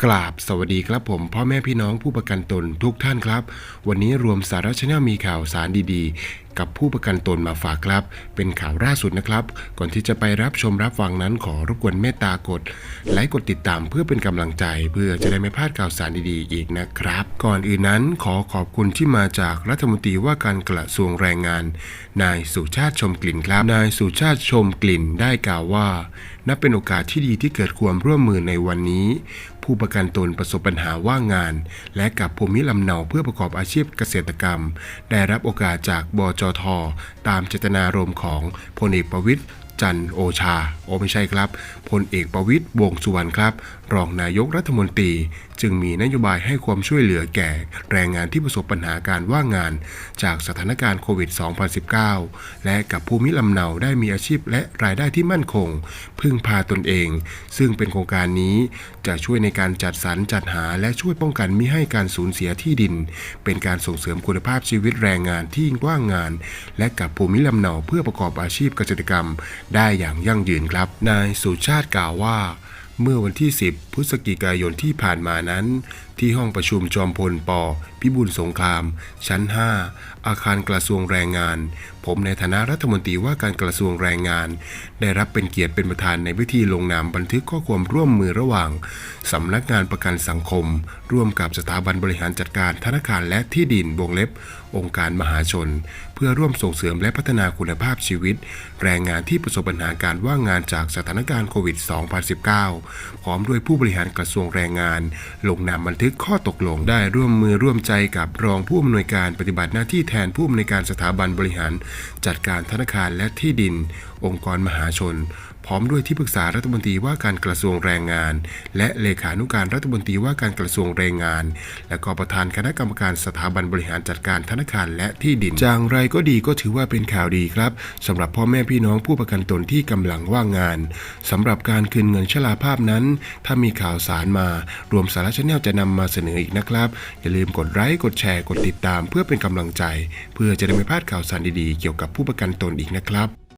กราบสวัสดีครับผม พ่อแม่พี่น้องผู้ประกันตนทุกท่านครับ วันนี้รวมสาระชแนลมีข่าวสารดีๆ กับผู้ประกันตนมาฝากครับ เป็นข่าวล่าสุดนะครับ ก่อนที่จะไปรับชมรับฟังนั้นขอรบกวนเมตตากดไลค์กดติดตามเพื่อเป็นกำลังใจ เพื่อจะได้ไม่พลาดข่าวสารดีๆ อีกนะครับ ก่อนอื่นนั้นขอขอบคุณที่มาจากรัฐมนตรีว่าการกระทรวงแรงงาน นายสุชาติชมกลิ่นครับ นายสุชาติชมกลิ่นได้กล่าวว่า นับเป็นโอกาสที่ดีที่เกิดความร่วมมือในวันนี้ ผู้ประกันตนประสบปัญหาว่างงาน และกับภูมิลำเนาเพื่อประกอบอาชีพเกษตรกรรม ได้รับโอกาสจากบจท ตามเจตนารมณ์ของพลเอกประวิตย จันโอชา โอไม่ใช่ครับ พลเอกประวิตยวงสุวรรณครับ รองนายกรัฐมนตรี จึงมีนโยบายให้ความช่วยเหลือแก่ แรงงานที่ประสบปัญหาการว่างงาน จากสถานการณ์โควิด 2019 และกับภูมิลำเนาได้มีอาชีพและรายได้ที่มั่นคง พึ่งพาตนเอง ซึ่งเป็นโครงการนี้จะช่วยในการจัดสรรจัดหาและช่วยป้องกันมิให้การสูญเสียที่ดิน เป็นการส่งเสริมคุณภาพชีวิตแรงงานที่ว่างงาน และกับภูมิลำเนาเพื่อประกอบอาชีพเกษตรกรรมได้อย่างยั่งยืนครับ นายสุชาติกล่าวว่า เมื่อวันที่ 10 พฤศจิกายนที่ผ่านมานั้นที่ห้องประชุมจอมพลป พิบูลสงคราม ชั้น 5 อาคารกระทรวงแรงงาน ผมในฐานะรัฐมนตรีว่าการกระทรวงแรงงาน ได้รับเป็นเกียรติเป็นประธานในพิธีลงนามบันทึกข้อความร่วมมือระหว่างสำนักงานประกันสังคม ร่วมกับสถาบันบริหารจัดการธนาคารและที่ดินวงเล็บ องค์การมหาชน เพื่อร่วมส่งเสริมและพัฒนาคุณภาพชีวิต แรงงานที่ประสบปัญหาการว่างงานจากสถานการณ์โควิด 2019 พร้อมด้วยผู้บริหารกระทรวงแรงงาน ลงนามบันทึกข้อตกลงได้ร่วมมือร่วมใจกับรองผู้อำนวยการปฏิบัติหน้าที่แทนผู้อำนวยการสถาบันบริหาร จัดการธนาคารและที่ดิน องค์กรมหาชน พร้อมด้วยที่ปรึกษารัฐมนตรีว่าการกระทรวงแรงงาน และเลขานุการรัฐมนตรีว่าการกระทรวงแรงงาน และก็ประธานคณะกรรมการสถาบันบริหารจัดการธนาคารและที่ดินจางไรก็ดีก็ถือว่าเป็นข่าวดีครับสำหรับพ่อแม่พี่น้องผู้ประกันตนที่กำลังว่างงานสำหรับการคืนเงินชราภาพนั้น ถ้ามีข่าวสารมา รวมสาระชแนลจะนำมาเสนออีกนะครับ อย่าลืมกดไลค์กดแชร์กดติดตาม เพื่อเป็นกำลังใจ เพื่อจะได้ไม่พลาดข่าวสารดีๆ เกี่ยวกับผู้ประกันตนอีกนะครับ